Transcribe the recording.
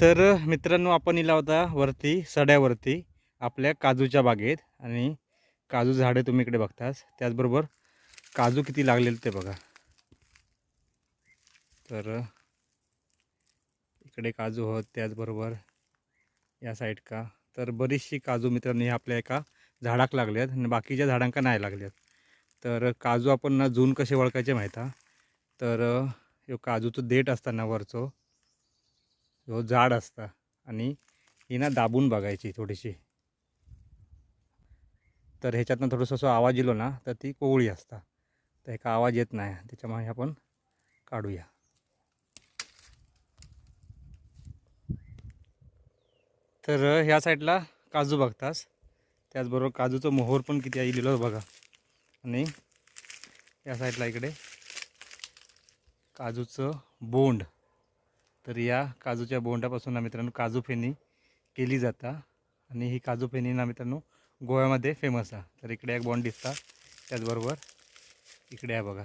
तर मित्रांनो आपण इला होता वरती सड्यावरती आपल्या काजूच्या बागेत. आणि काजू झाडे तुम्ही इकडे बघतास. त्याचबरोबर काजू किती लागलेले ते बघा. तर इकडे काजू होत त्याचबरोबर या साईड का. तर बरीचशी काजू मित्रांनी आपल्या एका झाडाक लागले आहेत आणि बाकीच्या झाडांका नाही लागले तर काजू आपण ना जून कसे ओळखायचे माहीत हा? तर यो काजूचं देठ असताना वरचो. जो जाड असता आणि ही ना दाबून बघायची थोडीशी. तर ह्याच्यातनं थोडंसं असं आवाज येलो ना तर ती कोवळी असता. तर एका आवाज येत नाही त्याच्यामुळे आपण काढूया. तर ह्या साईडला काजू बघतास. त्याचबरोबर काजूचं मोहोर पण किती आहे लिहिलं बघा. आणि या साईडला इकडे काजूचं बोंड. तर या काजूच्या बोंडापासून ना मित्रांनो काजू फेणी केली जाता. आणि ही काजू फेणी ना मित्रांनो गोव्यामध्ये फेमस आहे. तर इकडे एक बॉन्ड दिसता त्याचबरोबर इकडे आहे बघा.